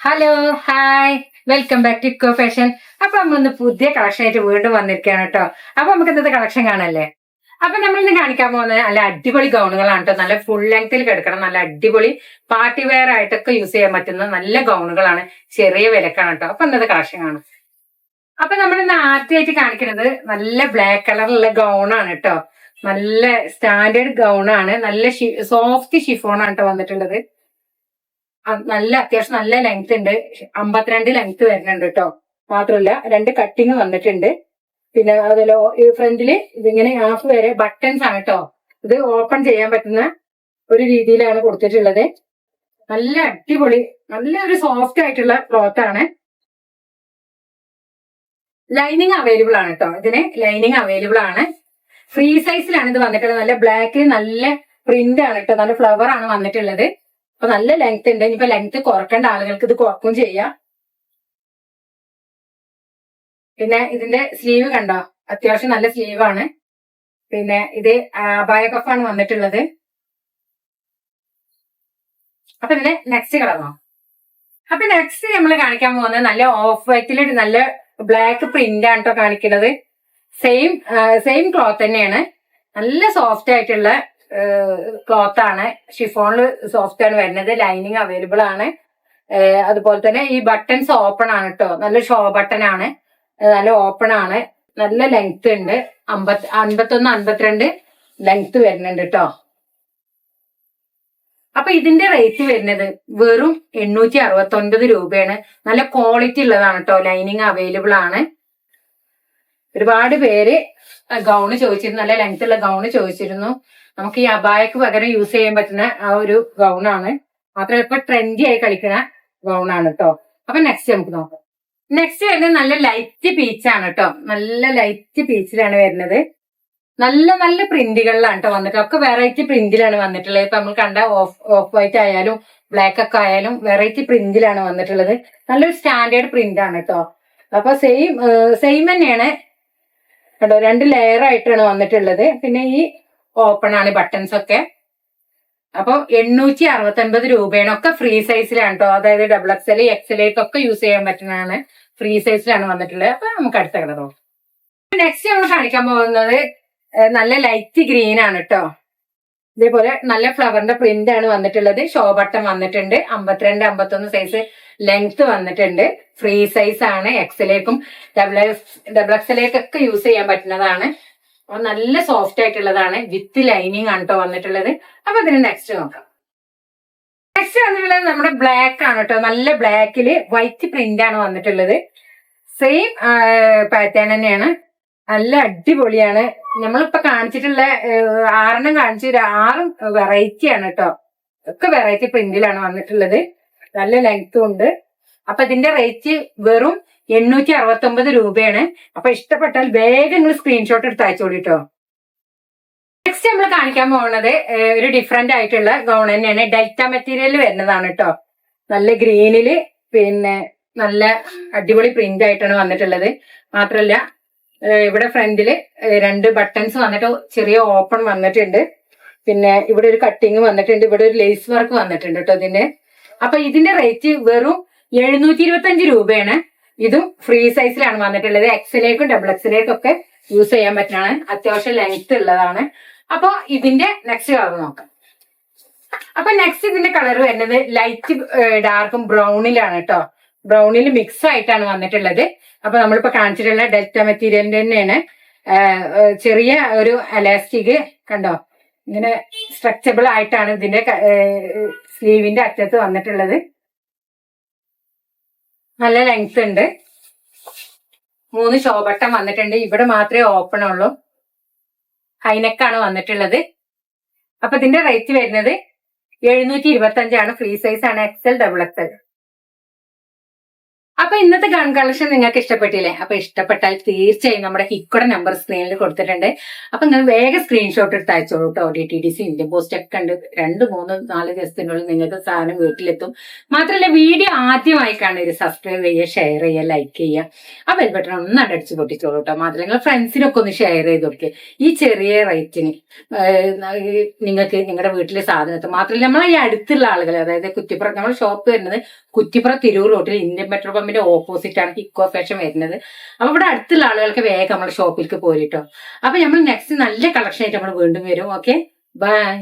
Hello hi welcome back to Eco Fashion അപ്പൊ നമ്മൾ ഇന്ന് പുതിയ കളക്ഷൻ ആയിട്ട് വീണ്ടും വന്നിരിക്കുകയാണ് കേട്ടോ അപ്പൊ നമുക്ക് ഇന്നത്തെ കളക്ഷൻ കാണല്ലേ അപ്പൊ നമ്മൾ ഇന്ന് കാണിക്കാൻ പോകുന്നത് നല്ല അടിപൊളി ഗൗണുകളാണ് കേട്ടോ നല്ല ഫുൾ ലെങ്ത്തിൽ കിടക്കണം നല്ല അടിപൊളി പാർട്ടി വെയർ ആയിട്ടൊക്കെ യൂസ് ചെയ്യാൻ പറ്റുന്ന നല്ല ഗൗണുകളാണ്. ചെറിയ വിലക്കാണ് കേട്ടോ അപ്പൊ ഇന്നത്തെ കളക്ഷൻ കാണും. അപ്പൊ നമ്മൾ ഇന്ന് ആദ്യമായിട്ട് കാണിക്കുന്നത് നല്ല ബ്ലാക്ക് കളറുള്ള ഗൗണാണ് കേട്ടോ നല്ല സ്റ്റാൻഡേർഡ് ഗൗണാണ്. നല്ല സോഫ്റ്റ് ഷിഫോണാണ് കേട്ടോ വന്നിട്ടുള്ളത്. നല്ല അത്യാവശ്യം നല്ല ലെങ്ത് ഉണ്ട്. അമ്പത്തിരണ്ട് ലെങ്ത് വരുന്നുണ്ട് കേട്ടോ മാത്രമല്ല രണ്ട് കട്ടിങ് വന്നിട്ടുണ്ട്. പിന്നെ അതുപോലെ ഫ്രണ്ടിൽ ഇതിങ്ങനെ ഹാഫ് വരെ ബട്ടൺസ് ആണ് കേട്ടോ ഇത് ഓപ്പൺ ചെയ്യാൻ പറ്റുന്ന ഒരു രീതിയിലാണ് കൊടുത്തിട്ടുള്ളത്. നല്ല അടിപൊളി നല്ല ഒരു സോഫ്റ്റ് ആയിട്ടുള്ള ക്ലോത്ത് ആണ്. ലൈനിങ് അവൈലബിൾ ആണ് കേട്ടോ ഇതിന് ലൈനിങ് അവൈലബിൾ ആണ്. ഫ്രീ സൈസിലാണ് ഇത് വന്നിട്ടുള്ളത്. നല്ല ബ്ലാക്ക് നല്ല പ്രിന്റ് ആണ് കേട്ടോ നല്ല ഫ്ലവർ ആണ് വന്നിട്ടുള്ളത്. അപ്പൊ നല്ല ലെങ്ത് ഉണ്ട്. ഇനിയിപ്പോ ലെങ്ത് കുറക്കേണ്ട ആളുകൾക്ക് ഇത് കുറക്കും ചെയ്യാം. പിന്നെ ഇതിന്റെ സ്ലീവ് കണ്ടോ? അത്യാവശ്യം നല്ല സ്ലീവ് ആണ്. പിന്നെ ഇത് അബായ കഫാണ് വന്നിട്ടുള്ളത്. അപ്പൊ ഇതിന്റെ നെക്സ്റ്റ് കളറോ അപ്പൊ നെക്സ്റ്റ് നമ്മൾ കാണിക്കാൻ പോകുന്നത് നല്ല ഓഫ് വൈറ്റിൽ നല്ല ബ്ലാക്ക് പ്രിന്റ് ആണ് കേട്ടോ കാണിക്കുന്നത്. സെയിം സെയിം ക്ലോത്ത് തന്നെയാണ്. നല്ല സോഫ്റ്റ് ആയിട്ടുള്ള ക്ലോത്ത് ആണ് ഷിഫോണിൽ സോഫ്റ്റ് ആണ് വരുന്നത്. ലൈനിങ് അവൈലബിൾ ആണ്. അതുപോലെ തന്നെ ഈ ബട്ടൺസ് ഓപ്പൺ ആണ് കേട്ടോ നല്ല ഷോ ബട്ടൺ ആണ്. നല്ല ഓപ്പൺ ആണ്. നല്ല ലെങ്ത് ഉണ്ട്. അമ്പത്തി അൻപത്തൊന്ന് അൻപത്തിരണ്ട് ലെങ്ത് വരുന്നുണ്ട് കേട്ടോ അപ്പൊ ഇതിന്റെ റേറ്റ് വരുന്നത് വെറും എണ്ണൂറ്റി അറുപത്തി ഒൻപത് രൂപയാണ്. നല്ല ക്വാളിറ്റി ഉള്ളതാണ് കേട്ടോ ലൈനിങ് അവൈലബിൾ ആണ്. ഒരുപാട് പേര് ഗൗണ് ചോദിച്ചിരുന്നു. നല്ല ലെങ്ത് ഉള്ള ഗൗണ് ചോദിച്ചിരുന്നു. നമുക്ക് ഈ അബായക്ക് പകരം യൂസ് ചെയ്യാൻ പറ്റുന്ന ആ ഒരു ആണ്. മാത്രമല്ല ഇപ്പൊ ട്രെൻഡി ആയി കളിക്കുന്ന ഗൗണാണ് കേട്ടോ അപ്പൊ നെക്സ്റ്റ് നമുക്ക് നോക്കാം. നെക്സ്റ്റ് വരുന്നത് നല്ല ലൈറ്റ് പീച്ചാണ് കേട്ടോ നല്ല ലൈറ്റ് പീച്ചിലാണ് വരുന്നത്. നല്ല നല്ല പ്രിന്റുകളിലാണ് കേട്ടോ വന്നിട്ട് ഒക്കെ വെറൈറ്റി പ്രിന്റിലാണ് വന്നിട്ടുള്ളത്. ഇപ്പൊ നമ്മൾ കണ്ട ഓഫ് ഓഫ് വൈറ്റ് ആയാലും ബ്ലാക്ക് ഒക്കെ ആയാലും വെറൈറ്റി പ്രിന്റിലാണ് വന്നിട്ടുള്ളത്. നല്ലൊരു സ്റ്റാൻഡേർഡ് പ്രിന്റ് ആണ് കേട്ടോ അപ്പൊ സെയിം സെയിം തന്നെയാണ്. കേട്ടോ രണ്ട് ലെയർ ആയിട്ടാണ് വന്നിട്ടുള്ളത്. പിന്നെ ഈ ഓപ്പൺ ആണ് ബട്ടൺസ് ഒക്കെ. അപ്പൊ എണ്ണൂറ്റി അറുപത്തി ഒൻപത് രൂപയാണ് ഒക്കെ ഫ്രീ സൈസിലാണ് കേട്ടോ അതായത് ഡബിൾ എക്സ് എൽ എക്സ് ഒക്കെ യൂസ് ചെയ്യാൻ പറ്റുന്നതാണ്. ഫ്രീ സൈസിലാണ് വന്നിട്ടുള്ളത്. അപ്പൊ നമുക്ക് അടുത്ത നോക്കാം. നെക്സ്റ്റ് നമ്മൾ കാണിക്കാൻ പോകുന്നത് നല്ല ലൈറ്റ് ഗ്രീൻ ആണ് കേട്ടോ ഇതേപോലെ നല്ല ഫ്ലവറിന്റെ പ്രിന്റ് ആണ് വന്നിട്ടുള്ളത്. ഷോ ബട്ടൺ വന്നിട്ടുണ്ട്. അമ്പത്തിരണ്ട് അമ്പത്തൊന്ന് സൈസ് ലെങ്ത് വന്നിട്ടുണ്ട്. ഫ്രീ സൈസ് ആണ്. എക്സലേക്കും ഡബിൾ എക്സ് ഡബിൾ എക്സലേക്കൊക്കെ യൂസ് ചെയ്യാൻ പറ്റുന്നതാണ്. അപ്പൊ നല്ല സോഫ്റ്റ് ആയിട്ടുള്ളതാണ് വിത്ത് ലൈനിങ് ആണ് കേട്ടോ വന്നിട്ടുള്ളത്. അപ്പൊ അതിന് നെക്സ്റ്റ് നോക്കാം. നെക്സ്റ്റ് വന്നിട്ടുള്ളത് നമ്മുടെ ബ്ലാക്ക് ആണ് കേട്ടോ നല്ല ബ്ലാക്കിൽ വൈറ്റ് പ്രിന്റ് ആണ് വന്നിട്ടുള്ളത്. സെയിം പാറ്റേൺ തന്നെയാണ്. നല്ല അടിപൊളിയാണ്. നമ്മളിപ്പോ കാണിച്ചിട്ടുള്ള ആറെണ്ണം കാണിച്ച ആറും വെറൈറ്റി ആണ് കേട്ടോ ഒക്കെ വെറൈറ്റി പ്രിന്റിലാണ് വന്നിട്ടുള്ളത്. നല്ല ലെങ്ത്തും ഉണ്ട്. അപ്പൊ ഇതിന്റെ റേറ്റ് വെറും എണ്ണൂറ്റി അറുപത്തി ഒമ്പത് രൂപയാണ്. അപ്പൊ ഇഷ്ടപ്പെട്ടാൽ വേഗം നിങ്ങൾ സ്ക്രീൻഷോട്ട് എടുത്ത് അയച്ചോളൂ കേട്ടോ നെക്സ്റ്റ് നമ്മൾ കാണിക്കാൻ പോകുന്നത് ഒരു ഡിഫറെന്റ് ആയിട്ടുള്ള ഗൗൺ തന്നെയാണ്. ഡെൽറ്റ മെറ്റീരിയൽ വരുന്നതാണ് കേട്ടോ നല്ല ഗ്രീനിൽ പിന്നെ നല്ല അടിപൊളി പ്രിന്റ് ആയിട്ടാണ് വന്നിട്ടുള്ളത്. മാത്രല്ല ഇവിടെ ഫ്രണ്ടിൽ രണ്ട് ബട്ടൺസ് വന്നിട്ട് ചെറിയ ഓപ്പൺ വന്നിട്ടുണ്ട്. പിന്നെ ഇവിടെ ഒരു കട്ടിങ് വന്നിട്ടുണ്ട്. ഇവിടെ ഒരു ലേസ് വർക്ക് വന്നിട്ടുണ്ട് കേട്ടോ ഇതിന്റെ അപ്പൊ ഇതിന്റെ റേറ്റ് വെറും എഴുന്നൂറ്റി ഇരുപത്തി അഞ്ച് രൂപയാണ്. ഇതും ഫ്രീ സൈസിലാണ് വന്നിട്ടുള്ളത്. എക്സിലേക്കും ഡബിൾ എക്സിലേക്കും ഒക്കെ യൂസ് ചെയ്യാൻ പറ്റുന്നതാണ്. അത്യാവശ്യം ലെങ്ത് ഉള്ളതാണ്. അപ്പൊ ഇതിന്റെ നെക്സ്റ്റ് കളർ നോക്കാം. അപ്പൊ നെക്സ്റ്റ് ഇതിന്റെ കളർ വരുന്നത് ലൈറ്റ് ഡാർക്കും ബ്രൗണിലാണ് കേട്ടോ ബ്രൗണിൽ മിക്സ് ആയിട്ടാണ് വന്നിട്ടുള്ളത്. അപ്പൊ നമ്മളിപ്പോ കാണിച്ചിട്ടുള്ള ഡെൽറ്റ മെറ്റീരിയലിന്റെ തന്നെയാണ്. ചെറിയ ഒരു അലാസ്റ്റിക് കണ്ടോ? ഇങ്ങനെ സ്ട്രെച്ചബിൾ ആയിട്ടാണ് ഇതിന്റെ സ്ലീവിന്റെ അറ്റത്ത് വന്നിട്ടുള്ളത്. നല്ല ലെങ്ത് ഉണ്ട്. മൂന്ന് ഷോബട്ടം വന്നിട്ടുണ്ട്. ഇവിടെ മാത്രമേ ഓപ്പൺ ഉള്ളൂ. ഹൈനെക്കാണ് വന്നിട്ടുള്ളത്. അപ്പൊ ഇതിന്റെ റേറ്റ് വരുന്നത് എഴുന്നൂറ്റി ഇരുപത്തി അഞ്ചാണ് ഫ്രീ സൈസ് ആണ്. X L double X L അപ്പൊ ഇന്നത്തെ ഗൺ കളക്ഷൻ നിങ്ങൾക്ക് ഇഷ്ടപ്പെട്ടില്ലേ? അപ്പൊ ഇഷ്ടപ്പെട്ടാൽ തീർച്ചയായും നമ്മുടെ ഹിക്കോടെ നമ്പർ സ്ക്രീനിൽ കൊടുത്തിട്ടുണ്ട്. അപ്പൊ നിങ്ങൾ വേഗം സ്ക്രീൻഷോട്ട് എടുത്ത് അയച്ചോളൂ കേട്ടോ D T D C Indian post ഒക്കെ ഉണ്ട്. രണ്ട് മൂന്ന് നാല് ദിവസത്തിനുള്ളിൽ നിങ്ങൾക്ക് സാധനം വീട്ടിലെത്തും. മാത്രമല്ല വീഡിയോ ആദ്യമായി കാണുന്നത് സബ്സ്ക്രൈബ് ചെയ്യുക ഷെയർ ചെയ്യുക ലൈക്ക് ചെയ്യുക. ആ ബെൽ ബട്ടൺ ഒന്ന് അടച്ച് പൊട്ടിച്ചോളൂ കേട്ടോ മാത്രമല്ല നിങ്ങൾ ഫ്രണ്ട്സിനൊക്കെ ഒന്ന് ഷെയർ ചെയ്ത് കൊടുക്കുക ഈ ചെറിയ റേറ്റിന് നിങ്ങൾക്ക് നിങ്ങളുടെ വീട്ടിലെ സാധനത്തെ മാത്രമല്ല നമ്മളെ ഈ അടുത്തുള്ള ആളുകൾ അതായത് കുറ്റിപ്പുറം നമ്മൾ ഷോപ്പ് വരുന്നത് കുറ്റിപ്പുറം തിരൂർ റോട്ടിൽ ഇന്ത്യൻ പെട്രോൾ പമ്പിന്റെ ഓപ്പോസിറ്റ് ആണ് ഇക്കോ ഫാഷൻ വരുന്നത്. അപ്പൊ ഇവിടെ അടുത്തുള്ള ആളുകൾക്ക് വേഗം നമ്മൾ ഷോപ്പിലേക്ക് പോരിട്ടോ അപ്പൊ നമ്മൾ നെക്സ്റ്റ് നല്ല കളക്ഷൻ ആയിട്ട് നമ്മൾ വീണ്ടും വരും. Okay bye